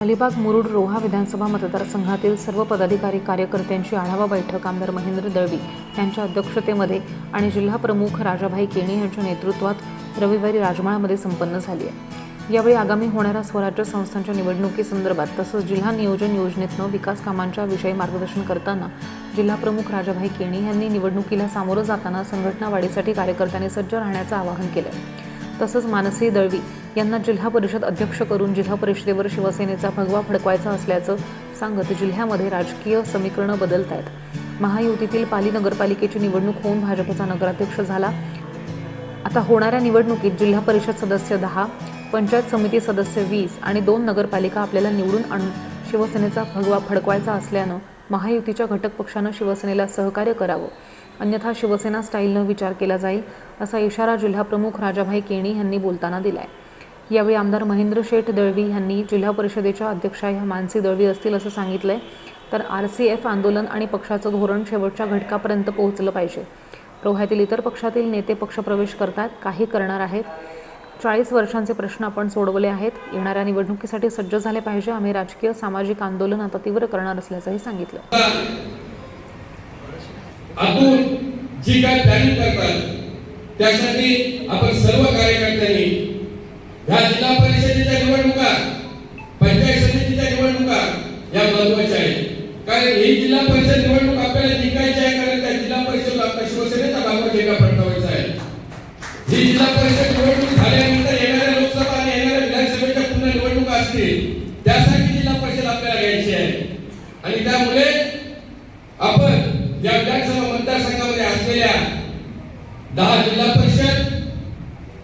अलिबाग मुरुड रोहा विधानसभा मतदारसंघातील सर्व पदाधिकारी कार्यकर्त्यांची आढावा बैठक आमदार महेंद्र दळवी यांच्या अध्यक्षतेमध्ये आणि जिल्हा प्रमुख राजाभाई केणी यांच्या नेतृत्वात रविवारी राजमाळामध्ये संपन्न झाली आहे. यावेळी आगामी होणाऱ्या स्वराज्य संस्थांच्या निवडणुकीसंदर्भात तसंच जिल्हा नियोजन योजनेतनं विकास कामांच्या विषयी मार्गदर्शन करताना जिल्हा प्रमुख राजाभाई केणी यांनी निवडणुकीला सामोरं जाताना संघटना वाढीसाठी कार्यकर्त्यांनी सज्ज राहण्याचं आवाहन केलं. तसंच मानसी दळवी यांना जिल्हा परिषद अध्यक्ष करून जिल्हा परिषदेवर शिवसेनेचा भगवा फडकवायचा असल्याचं सांगत जिल्ह्यामध्ये राजकीय समीकरणं बदलत आहेत महायुतीतील पाली नगरपालिकेची निवडणूक होऊन भाजपचा नगराध्यक्ष झाला. आता होणाऱ्या निवडणुकीत जिल्हा परिषद सदस्य दहा पंचायत समिती सदस्य वीस आणि दोन नगरपालिका आपल्याला निवडून आणून शिवसेनेचा भगवा फडकवायचा असल्यानं महायुतीच्या घटक पक्षानं शिवसेनेला सहकार्य करावं. अन्यथा शिवसेना स्टाईलनं विचार केला जाईल असा इशारा जिल्हाप्रमुख राजाभाई केणी यांनी बोलताना दिलाय. यावेळी आमदार महेंद्र शेठ दळवी यांनी जिल्हा परिषदेच्या अध्यक्षा ह्या मानसी दळवी असतील असं सांगितलंय. तर आर सी एफ आंदोलन आणि पक्षाचं धोरण शेवटच्या घटकापर्यंत पोहोचलं पाहिजे. रोह्यातील इतर पक्षातील नेते पक्षप्रवेश करतात काही करणार आहेत. चाळीस वर्षांचे प्रश्न आपण सोडवले आहेत. येणाऱ्या निवडणुकीसाठी सज्ज झाले पाहिजे. आम्ही राजकीय सामाजिक आंदोलन आता तीव्र करणार असल्याचंही सांगितलं. जी काय प्लॅनिंग करतात त्यासाठी आपण सर्व कार्यकर्त्यांनी ह्या जिल्हा परिषदेच्या निवडणुका पंचायत समितीच्या निवडणुका या महत्त्वाच्या आहेत. कारण ही जिल्हा परिषद निवडणूक आपल्याला जिंकायची आहे कारण त्या जिल्हा परिषद आपल्या शिवसेनेचा लाभ झेंडा फडकवायचा आहे. ही जिल्हा परिषद निवडणूक झाल्यानंतर येणाऱ्या लोकसभा आणि येणाऱ्या विधानसभेच्या पुन्हा निवडणुका असतील त्यासाठी जिल्हा परिषद आपल्याला घ्यायची आहे. आणि त्यामुळे आपण या विधानसभा मतदारसंघामध्ये असलेल्या दहा जिल्हा परिषद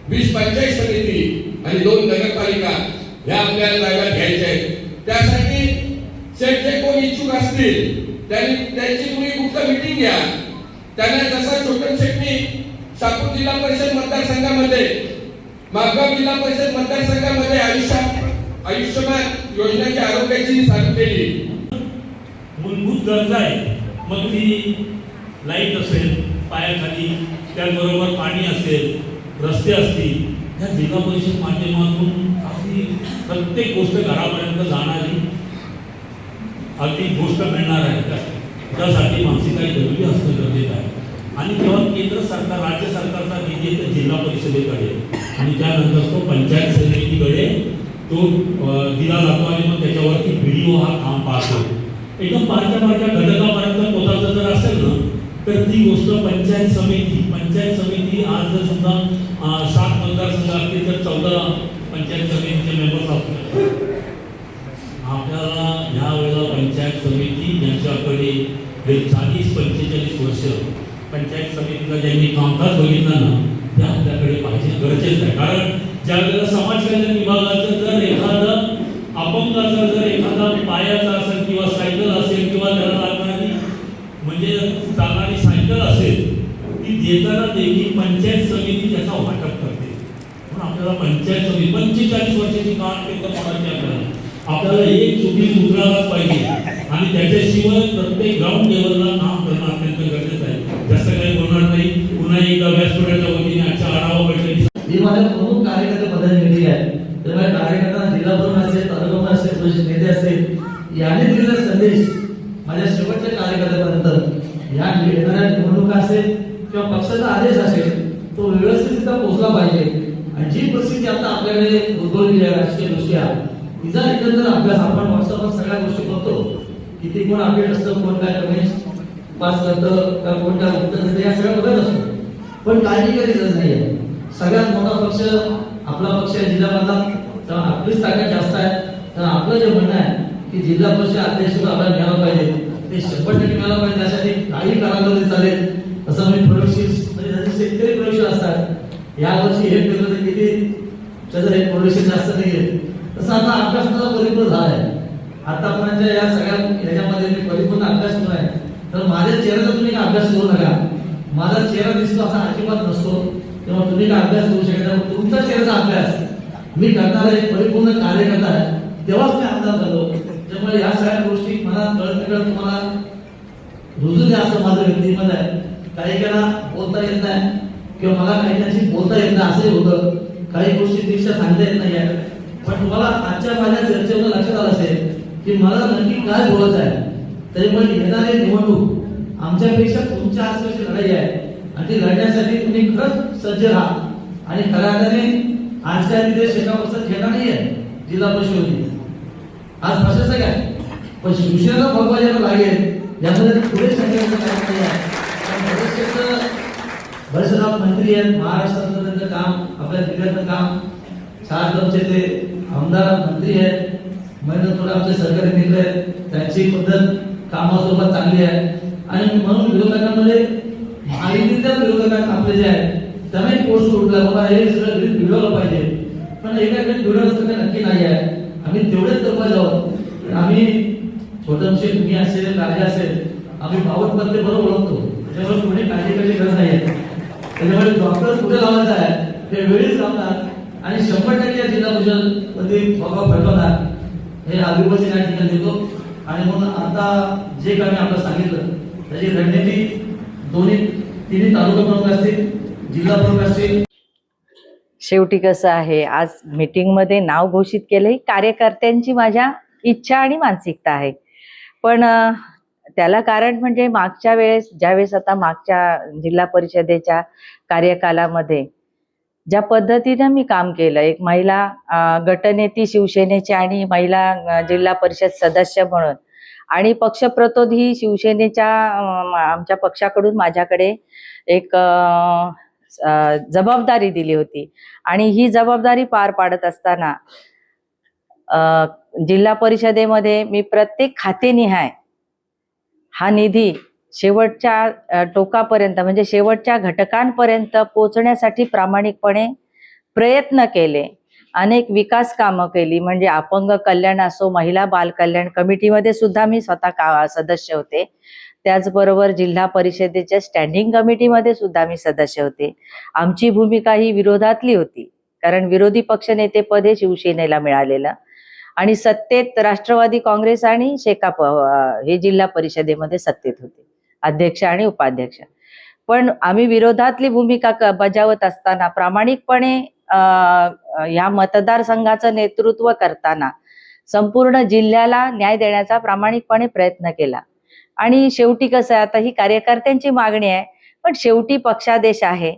वीस पंचायत समिती आणि दोन नगरपालिका ह्या आपल्या जागा घ्यायच्या आहेत. त्यासाठी शेठ जे कोण इच्छुक असतील त्यांनी त्यांची तुम्ही कुठं मिटिंग घ्या. त्यांना जसं छोटन शेट्टी सापूर जिल्हा परिषद मतदारसंघामध्ये मागगाव जिल्हा परिषद मतदारसंघामध्ये आयुष्या आयुष्यमान योजनेच्या आरोग्याची चालू केली. मूलभूत गरजा आहे मग ती लाइट असेल पायाखाली त्याचबरोबर पाणी असेल रस्ते असतील ह्या जिल्हा परिषद माध्यमातून अगदी प्रत्येक गोष्ट घरापर्यंत जाणारी अगदी गोष्ट मिळणार आहे त्या त्यासाठी मानसिकता जरुरी असणं गरजेचं आहे. आणि जेव्हा केंद्र सरकार राज्य सरकारचा निधी तर जिल्हा परिषदेकडे. आणि त्यानंतर तो पंचायत समितीकडे तो दिला जातो आणि मग त्याच्यावरती व्हिडिओ हा काम पाहतो. एकदम बारक्या बारक्या घटकापर्यंत पोहोचायचं जर असेल ना तर ती गोष्ट पंचायत समिती पंचायत समिती आज जर समजा सात मतदारसंघ असतील तर चौदा पंचायत समितीचे मेंबर्स असतात आपल्याला ह्या वेळेला पंचायत समिती ज्यांच्याकडे हे चाळीस पंचेचाळीस वर्ष पंचायत समितीला ज्यांनी कामकाज बघितलं ना ते आपल्याकडे पाहिजे गरजेचं आहे. कारण ज्या वेळेला समाज कल्याण विभागाचं जर एखादं अपंगाचा जर एखादा पायाचा असेल किंवा सायकल असेल किंवा त्याला लागणारी म्हणजे चालणारी सायकल असेल ती देताना देखील पंचायत समिती त्याचा वाटप करते. म्हणून आपल्याला पंचायत समिती पंचेचाळीस वर्षाची काळ एकदम कोणाची आपल्याला आपल्याला एक चुकी उतरावाच पाहिजे. आणि त्याच्याशिवाय प्रत्येक ग्राउंड लेवलला काम करणं अत्यंत गरजेचं आहे. जास्त काही बोलणार नाही. पुन्हा एकदा व्यासपीठाच्या वतीने आजच्या आढावा बैठकीत ही माझ्या प्रमुख कार्यकर्ते पदाची मिटिंग आहे. तर माझ्या कार्यकर्त्यांना जिल्हा प्रमुख असेल तालुका असेल प्रदेश नेते असेल याने दिलेला संदेश माझ्या शेवटच्या कार्यकर्त्यापर्यंत. या येणाऱ्या निवडणुका असेल किंवा पक्षाचा आदेश असेल तो व्यवस्थित पोहोचला पाहिजे. आणि जी परिस्थिती आता आपल्याकडे उद्भवलेली आहे राजकीय दृष्ट्या तिचा एकंदर अभ्यास आपण व्हॉट्सअपवर सगळ्या गोष्टी करतो. किती कोण अपडेट असतं कोण काय रमेश पास करतं का कोण काय उत्तर देतं या सगळ्या बघत असतो. पण काळजी काही गरज नाहीये सगळ्यात मोठा पक्ष आपला पक्ष आहे जिल्ह्यामधला तर आपलीच ताकद जास्त आहे तर आपलं जे म्हणणं आहे की जिल्हा परिषद अध्यक्ष आपल्याला मिळालं पाहिजे. ते शंभर टक्के मिळालं पाहिजे त्यासाठी काही करा तरी चालेल तसं मी प्रोडक्शन म्हणजे जसे शेतकरी प्रोडक्शन असतात या वर्षी हे केलं तर किती त्याचं जास्त नाही आहे तसं आता अभ्यास माझा परिपूर्ण झाला आहे. आतापर्यंत या सगळ्या ह्याच्यामध्ये मी परिपूर्ण अभ्यास केला आहे. तर माझ्या चेहऱ्याचा तुम्ही काय अभ्यास करू नका. माझा चेहरा दिसतो असा अजिबात नसतो. तेव्हा तुम्ही काय अभ्यास करू शकता. तुमचा चेहऱ्याचा अभ्यास मी करणारा एक परिपूर्ण कार्यकर्ता आहे. तेव्हाच मी आमदार झालो. त्यामुळे या सगळ्या गोष्टी मला कळत कळत तुम्हाला रुजू द्या असं माझं व्यक्तिमत आहे काही काहींना बोलता येत नाही किंवा मला काही बोलता येत नाही असंही होतं. काही गोष्टी दीक्षा सांगता येत नाही पण तुम्हाला आजच्या माझ्या चर्चेवर लक्षात आलं असेल की मला नक्की काय बोलायचं आहे. त्याच्यामुळे येणारे निवडणूक. आमच्यापेक्षा तुमच्या आसपासची लढाई आहे. आणि ती लढण्यासाठी तुम्ही खरंच सज्ज राहा. आणि खऱ्या अर्थाने आज काय तिथे शेकापसर घेणार नाही आहे. जिल्हा परिषद आज प्रशासक काय पण शिवसेनेला भगवा ज्याला लागेल. यामध्ये पुढे सांगायचं काय नाही आहे. कारण बरेचसे मंत्री आहेत महाराष्ट्रातलं त्यांचं काम आपल्या जिल्ह्यातलं काम. चार लोकचे ते आमदार मंत्री आहेत महिन्यात थोडे आमचे सरकारी नेते आहेत. त्यांची पद्धत कामासोबत चांगली आहे. आणि म्हणून विरोधकांमध्ये माहितीच्या विरोधकांना आपले जे आहेत त्यांनाही कोर्स उठला बाबा हे सगळं घरी मिळवलं पाहिजे. पण एका घरी मिळवलं काही नक्की नाही आहे. आम्ही तेवढेच तपास जाऊ आम्ही छोटमशे तुम्ही असेल राजा असेल आम्ही भावत बरोबर ओळखतो. त्याच्यामुळे कुठे काळजी करायची गरज नाही आहे. त्याच्यामुळे डॉक्टर कुठे लावायचं आहे ते वेळीच लावणार आणि शंभर टक्के जिल्हा परिषदमध्ये बाबा फटवणार हे आदिवासी या ठिकाणी देतो. आणि म्हणून आता जे कामी आपलं सांगितलं त्याची रणनीती दोन्ही तिन्ही तालुका प्रमुख असतील जिल्हा प्रमुख असतील. शेवटी कसं आहे आज मीटिंगमध्ये नाव घोषित केलं ही कार्यकर्त्यांची माझ्या इच्छा आणि मानसिकता आहे. पण त्याला कारण म्हणजे मागच्या वेळेस ज्यावेळेस आता मागच्या जिल्हा परिषदेच्या कार्यकालामध्ये ज्या पद्धतीनं मी काम केलं एक महिला गटनेती शिवसेनेची आणि महिला जिल्हा परिषद सदस्य म्हणून आणि पक्षप्रतोधी शिवसेनेच्या आमच्या पक्षाकडून माझ्याकडे एक जबाबदारी दिली होती. आणि ही जबाबदारी पार पाडत असताना जिल्हा परिषदेमध्ये मी प्रत्येक खातेनिहाय हा निधी शेवटच्या टोकापर्यंत म्हणजे शेवटच्या घटकांपर्यंत पोहोचण्यासाठी प्रामाणिकपणे प्रयत्न केले. अनेक विकास कामं केली म्हणजे अपंग कल्याण असो महिला बाल कल्याण कमिटीमध्ये सुद्धा मी स्वतः का सदस्य होते. त्याचबरोबर जिल्हा परिषदेच्या स्टँडिंग कमिटीमध्ये सुद्धा मी सदस्य होते. आमची भूमिका ही विरोधातली होती कारण विरोधी पक्षनेतेपद हे शिवसेनेला मिळालेलं. आणि सत्तेत राष्ट्रवादी काँग्रेस आणि शेकाप हे जिल्हा परिषदेमध्ये सत्तेत होते. अध्यक्ष आणि उपाध्यक्ष. पण आम्ही विरोधातली भूमिका बजावत असताना प्रामाणिकपणे या मतदारसंघाचं नेतृत्व करताना संपूर्ण जिल्ह्याला न्याय देण्याचा प्रामाणिकपणे प्रयत्न केला. आणि शेवटी कसं आहे आता ही कार्यकर्त्यांची मागणी आहे पण शेवटी पक्षादेश आहे.